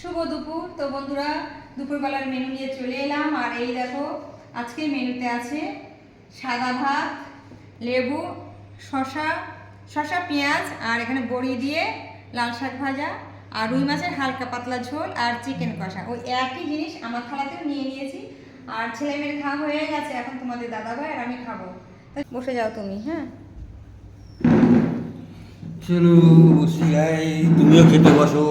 শুভ দুপুর। তো বন্ধুরা, দুপুরবেলার মেনু নিয়ে চলে এলাম। আর এই দেখো আজকে মেনুতে আছে সাদা ভাত, লেবু শশা শশা পেঁয়াজ, আর এখানে বড়ি দিয়ে লাল শাক ভাজা, আর রুই মাছের হালকা পাতলা ঝোল, আর চিকেন কষা। ওই একই জিনিস আমার থালাতেও নিয়ে নিয়েছি। আর ছেলে মেয়ের খাওয়া হয়ে গেছে। এখন তোমাদের দাদা ভাই আর আমি খাব। বসে যাও তুমি হ্যাঁ? চলো বসে তুমিও খেতে বসো।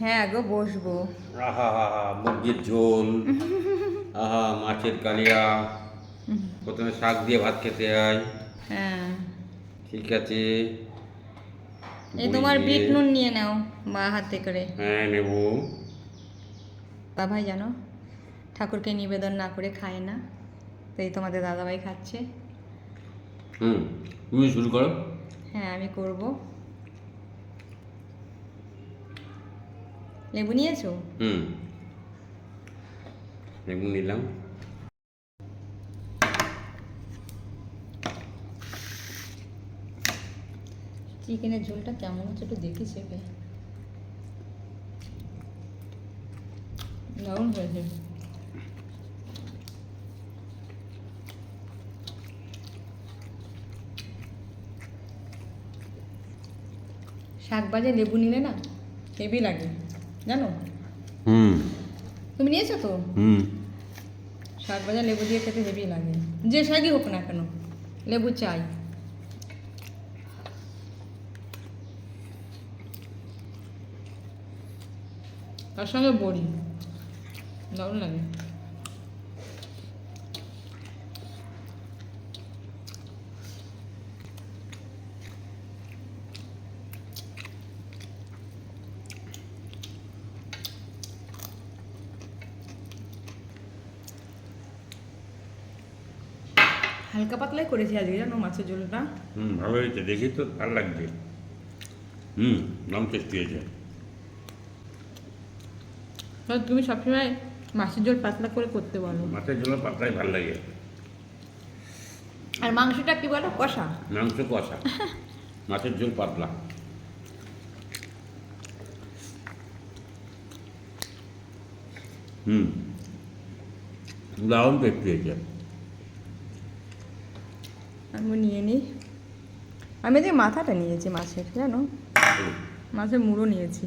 হ্যাঁ গো বসবো। আহা মুরগির ঝোল। আহা মাছের কালিয়া। প্রথমে শাক দিয়ে ভাত খেতে হয়। হ্যাঁ। ঠিক আছে। এই তোমার বিট নুন নিয়ে নাও মা হাতে করে। হ্যাঁ নেব। বাবাই জানো ঠাকুরকে নিবেদন না করে খায় না। তো এই তোমাদের দাদাভাই খাচ্ছে। হুম তুমি শুরু করো। হ্যাঁ আমি করব। লেবু নিয়েছো? হুম। লেবু নিলাম। চিকেনের ঝোলটা কেমন হচ্ছে একটু দেখি চেপে দারুণ হয়েছে। শাক ভাজে লেবু নিলে না হেভি লাগে। জানো? হুম। তুমি নিয়েছো তো? হুম। শাক ভাজা লেবু দিয়ে খেতে হেভি লাগে। যে শাকই হোক না কেন লেবু চাই। তার সঙ্গে বড়ি দারুণ লাগে। হালকা পাতলাই করেছি আজকে জানো মাছের ঝোলটা। হুম ভালো হয়েছে দেখি তো ভালো লাগছে। হুম নাম টেস্টি হয়েছে। তুমি সবসময় মাছের ঝোল পাতলা করে করতে বলো। মাছের জন্য পাতলাই ভালো লাগে। আর মাংসটা কি বলো কষা? মাংস কষা। মাছের ঝোল পাতলা। হুম দারুণ টেস্টি হয়েছে। আমি নিয়ে নিই। আমি যে মাথাটা নিয়েছি মাছের জানো? মাছের মুড়ো নিয়েছি।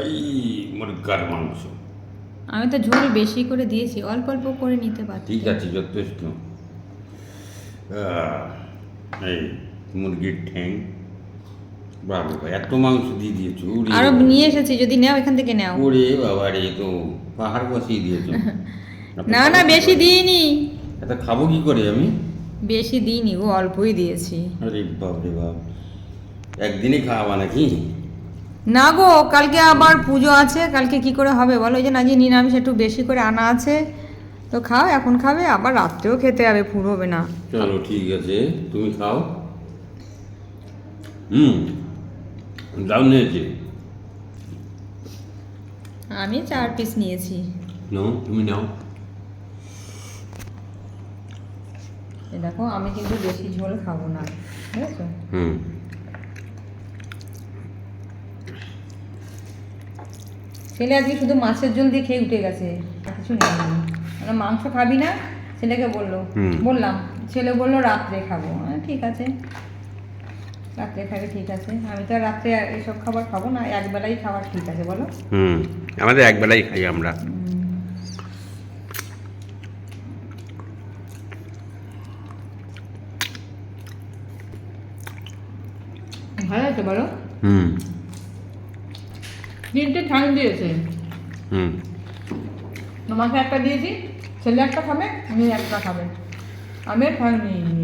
এই মুরগার মাংস। আমি তো ঝোল বেশি করে দিয়েছি অল্প অল্প করে নিতে পারছি ঠিক আছে যথেষ্ট। এই মুরগির ঠ্যাং। বাবা এত মাংস দিয়ে দিয়েছ আরও নিয়ে এসেছি যদি নাও এখান থেকে নাও। ওরে বাবা রে তো পাহাড় বসিয়ে দিয়েছ। না না বেশি দিইনি। খাব কি করে আমি? বেশি দিইনি ও অল্পই দিয়েছি। আরে বাপ রে বাপ। একদিনই খাওয়াবা নাকি? না গো কালকে আবার পুজো আছে কালকে কি করে হবে বলো? ওই যে না যে নিরামিষ একটু বেশি করে আনা আছে। তো খাও এখন খাবে আবার রাত্রেও খেতে হবে ফুরোবে না। চলো ঠিক আছে। তুমি খাও। হুম দারুণ হয়েছে। আমি চার পিস নিয়েছি। তুমি নাও। দেখো আমি কিন্তু বেশি ঝোল খাব না হুম। ছেলে আজকে শুধু মাছের ঝোল দিয়ে খেয়ে উঠে গেছে কিছু নেই। মানে মাংস খাবি না? ছেলেকে বলল। বললাম ছেলে বলল রাত্রে খাব। ঠিক আছে। রাত্রে খাবে ঠিক আছে। আমি তো রাত্রে এসব খাবার খাব না একবেলাই খাবার ঠিক আছে বলো। হুম আমাদের একবেলাই খাই আমরা। ভালো আছে বলো। হুম। তিনটে ঠান দিয়েছে। হুম। তোমাকে একটা দিয়েছি ছেলে একটা খাবে মেয়ে একটা খাবে। আমি ঠান নিইনি